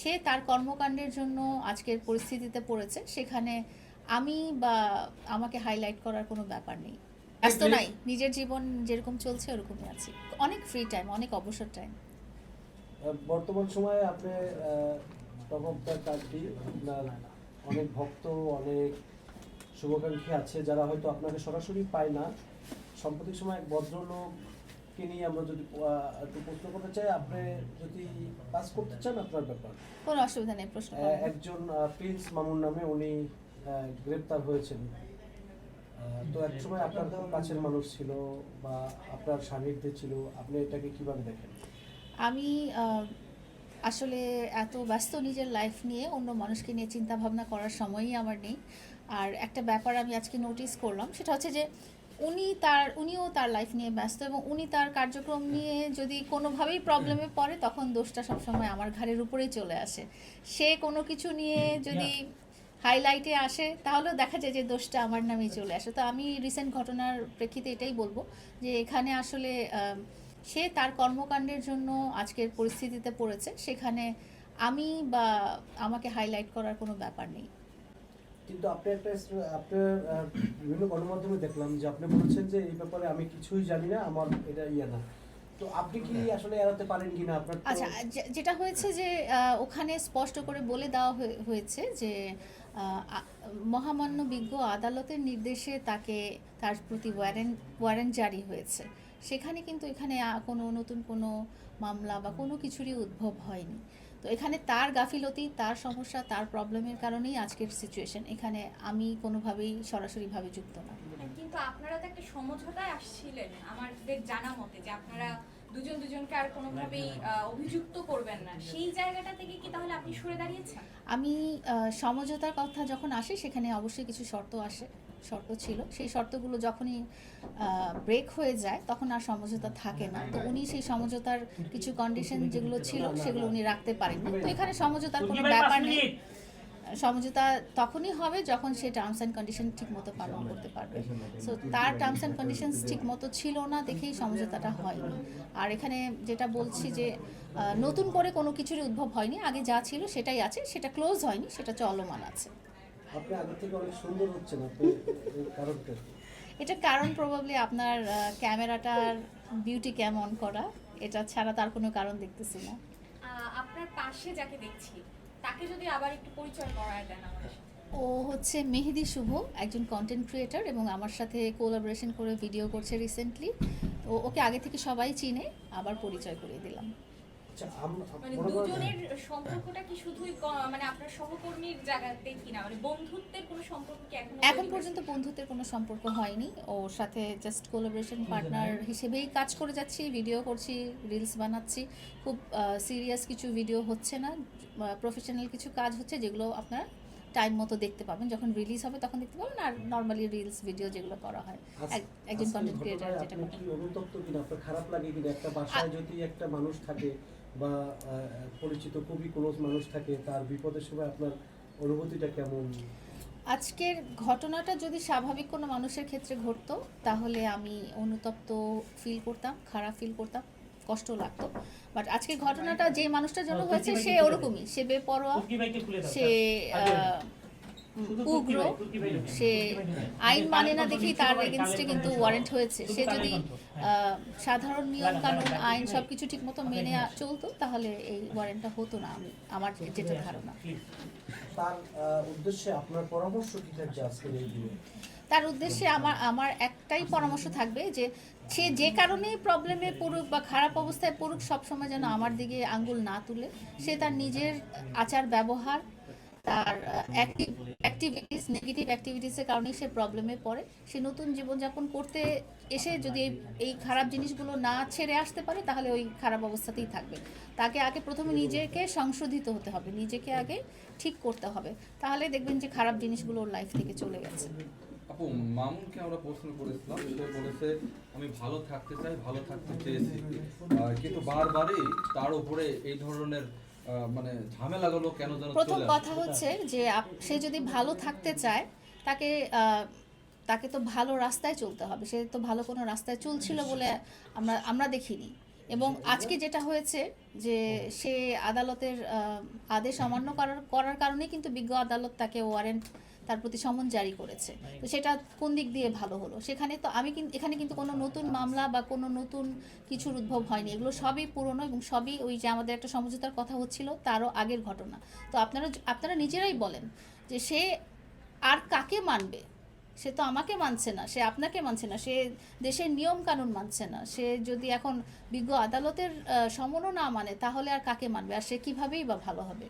সে তার কর্মকাণ্ডের জন্য আজকের পরিস্থিতিতে পড়েছে। সেখানে আমি বা আমাকে হাইলাইট করার কোনো ব্যাপার নেই। ব্যস্ত নাই। নিজের জীবন যেরকম চলছে ওরকমই আছি। অনেক ফ্রি টাইম অনেক অবসর টাইম বর্তমান সময়ে আপনি দ্য কান্ট্রি আপনার অনেক ভক্ত অনেক শুভাকাঙ্ক্ষী আছে যারা হয়তো আপনাকে সরাসরি পায় না। সাম্প্রতিক সময় এক ভদ্রলোককে নিয়ে আমরা যদি একটু প্রশ্ন করতে চাই আপনি যদি পাস করতে চান আপনার ব্যাপার? কোনো অসুবিধা নেই প্রশ্ন একজন প্রিন্স মামুন নামে উনি গ্রেপ্তার হয়েছেন। তো এক সময় আপনার কাছের মানুষ ছিল বা আপনার সান্নিধ্যে ছিল আপনি এটাকে কীভাবে দেখেন? আমি আসলে এত ব্যস্ত নিজের লাইফ নিয়ে অন্য মানুষকে নিয়ে চিন্তা ভাবনা করার সময়ই আমার নেই। আর একটা ব্যাপার আমি আজকে নোটিস করলাম সেটা হচ্ছে যে উনি তার উনিও তার লাইফ নিয়ে ব্যস্ত এবং উনি তার কার্যক্রম নিয়ে যদি কোনোভাবেই প্রবলেমে পড়ে তখন দোষটা সবসময় আমার ঘাড়ের উপরেই চলে আসে। সে কোনো কিছু নিয়ে যদি হাইলাইটে আসে তাহলেও দেখা যায় যে দোষটা আমার নামেই চলে আসে। তো আমি রিসেন্ট ঘটনার প্রেক্ষিতে এটাই বলব যে এখানে আসলে সে তার কর্মকাণ্ডের জন্য আজকের পরিস্থিতিতে পড়েছে। সেখানে আমি বা আমাকে হাইলাইট করার কোনো ব্যাপার নেই। কিন্তু আপনি একটা আপনার বিভিন্ন গণমাধ্যমে দেখলাম যে আপনি বলেছেন যে এই ব্যাপারে আমি কিছুই জানি না আমার এটা ইয়ে না। তো আপনি কি আসলে এড়াতে পারেন কিনা আপনার আচ্ছা যেটা হয়েছে যে ওখানে স্পষ্ট করে বলে দেওয়া হয়ে- হয়েছে যে মহামান্য বিজ্ঞ আদালতের নির্দেশে তাকে তার প্রতি ওয়ারেন্ট ওয়ারেন্ট জারি হয়েছে। সেখানে কিন্তু এখানে কোনো নতুন কোনো মামলা বা কোনো কিছুরই উদ্ভব হয়নি। তো এখানে তার গাফিলতি, তার সমস্যা, তার প্রবলেমের কারণেই আজকের সিচুয়েশন এখানে আমি কোনোভাবেই সরাসরিভাবে যুক্ত না। কিন্তু আপনারা তো একটা সমঝোতায় আসছিলেন, আমাদের জানা মতে যে আপনারা দুজন দুজনকে আর কোনোভাবেই অভিযুক্ত করবেন না। সেই জায়গাটা থেকে কি তাহলে আপনি সরে দাঁড়িয়েছেন? আমি সমঝোতার কথা যখন আসে সেখানে অবশ্যই কিছু শর্ত আসে শর্ত ছিল। সেই শর্তগুলো যখনই ব্রেক হয়ে যায় তখন আর সমঝোতা থাকে না। তো উনি সেই সমঝোতার কিছু কন্ডিশন যেগুলো ছিল সেগুলো উনি রাখতে পারেননি। তো এখানে সমঝোতার কোনো ব্যাপার নেই। সমঝোতা তখনই হবে যখন সে টার্মস অ্যান্ড কন্ডিশন ঠিক মতো পালন করতে পারবে। সো তার টার্মস অ্যান্ড কন্ডিশনস ঠিক মতো ছিল না দেখেই সমঝোতাটা হয়নি। আর এখানে যেটা বলছি যে নতুন করে কোনো কিছুরই উদ্ভব হয়নি। আগে যা ছিল সেটাই আছে সেটা ক্লোজ হয়নি সেটা চলমান আছে। আপনি আগে থেকে অনেক সুন্দর হচ্ছেন আপনি কারণটা। কি? এটা কারণ প্রবাবলি আপনার ক্যামেরাটার বিউটি ক্যাম অন করা। এটা ছাড়া তার কোনো কারণ দেখতেছি না। আপনার পাশে যাকে দেখছি তাকে যদি আবার একটু পরিচয় করায় দেন। ও হচ্ছে মেহেদি শুভ, একজন কন্টেন্ট ক্রিয়েটার এবং আমার সাথে কোলাবোরেশন করে ভিডিও করছে রিসেন্টলি তো ওকে আগে থেকে সবাই চিনে, আবার পরিচয় করিয়ে দিলাম মানে মনে করেন- দুজনের সম্পর্কটা কি শুধুই ক- মানে আপনার সহকর্মীর জায়গাতে কিনা মানে বন্ধুত্বের কোনো সম্পর্ক কি এখনও এখন পর্যন্ত বন্ধুত্বের কোনো সম্পর্ক হয়নি। ওর সাথে জাস্ট কোলাবোরেশন পার্টনার হিসেবেই কাজ করে যাচ্ছি ভিডিও করছি রিলস বানাচ্ছি। খুব সিরিয়াস কিছু ভিডিও হচ্ছে না। প্রফেশনাল কিছু কাজ হচ্ছে যেগুলো আপনারা টাইম মতো দেখতে পাবেন। যখন রিলিজ হবে তখন দেখতে পাবেন আর নর্মালি রিলস ভিডিও যেগুলো করা হয়। এক- একজন কন্টেন্ট ক্রিয়েটার যেটা খারাপ লাগে কিনা? একটা বাসায় যদি একটা মানুষ থাকে বা পরিচিত খুবই ক্লোজ মানুষ থাকে তার বিপদের সময় আপনার অনুভূতিটা কেমন? আজকের ঘটনাটা যদি স্বাভাবিক কোনো মানুষের ক্ষেত্রে ঘটতো তাহলে আমি অনুতপ্ত ফিল করতাম খারাপ ফিল করতাম কষ্ট লাগতো। বাট আজকের ঘটনাটা যে মানুষটার জন্য হয়েছে সে ওরকমই। সে বেপরোয়া সে উগ্র সে আইন মানে না দেখেই তার এগেনস্টে কিন্তু ওয়ারেন্ট হয়েছে। সে যদি সাধারণ নিয়ম কানুন আইন সব কিছু ঠিকমতো মেনে চলতো তাহলে এই ওয়ারেন্টটা হতো না আমি আমার যেটা ধারণা। তার উদ্দেশ্যে আপনার পরামর্শ কি থাকবে আজকের এই তার উদ্দেশ্যে আমার আমার একটাই পরামর্শ থাকবে যে সে যে কারণেই প্রবলেমে পড়ুক বা খারাপ অবস্থায় পড়ুক সবসময় যেন আমার দিকে আঙ্গুল না তুলে সে তার নিজের আচার ব্যবহার তার অ্যাক্টিভিটিস নেগেটিভ অ্যাক্টিভিটিসের কারণেই সে প্রবলেমে পড়ে। সে নতুন জীবনযাপন করতে এসে যদি এই- খারাপ জিনিসগুলো না ছেড়ে আসতে পারে তাহলে ওই খারাপ অবস্থাতেই থাকবে। তাকে আগে প্রথমে নিজেকে সংশোধিত হতে হবে নিজেকে আগে ঠিক করতে হবে। তাহলে দেখবেন যে খারাপ জিনিসগুলো ওর লাইফ থেকে চলে গেছে। আপু মামুনকে আমরা প্রশ্ন করেছিলাম সে বলেছে আমি ভালো থাকতে চাই ভালো থাকতে চেয়েছি। কিন্তু বারবারই তার উপরে এই ধরনের মানে ঝামেলাগুলো কেন যেন প্রথম কথা হচ্ছে যে সে যদি ভালো থাকতে চায় তাকে তাকে তো ভালো রাস্তায় চলতে হবে। সে তো ভালো কোনো রাস্তায় চলছিল বলে আমরা আমরা দেখিনি। এবং আজকে যেটা হয়েছে যে সে আদালতের আদেশ অমান্য করার করার কারণে কিন্তু বিজ্ঞ আদালত তাকে ওয়ারেন্ট তার প্রতি সমন জারি করেছে। তো সেটা কোন দিক দিয়ে ভালো হলো? সেখানে তো আমি কিন্তু এখানে কিন্তু কোনো নতুন মামলা বা কোনো নতুন কিছুর উদ্ভব হয়নি। এগুলো সবই পুরনো এবং সবই ওই যে আমাদের একটা সমঝোতার কথা হচ্ছিল, তারও আগের ঘটনা। তো আপনারা আপনারা নিজেরাই বলেন যে সে আর কাকে মানবে? সে তো আমাকে মানছে না, সে আপনাকে মানছে না, সে দেশের নিয়ম কানুন মানছে না, সে যদি এখন বিজ্ঞ আদালতের সমনও না মানে তাহলে আর কাকে মানবে? আর সে কীভাবেই বা ভালো হবে?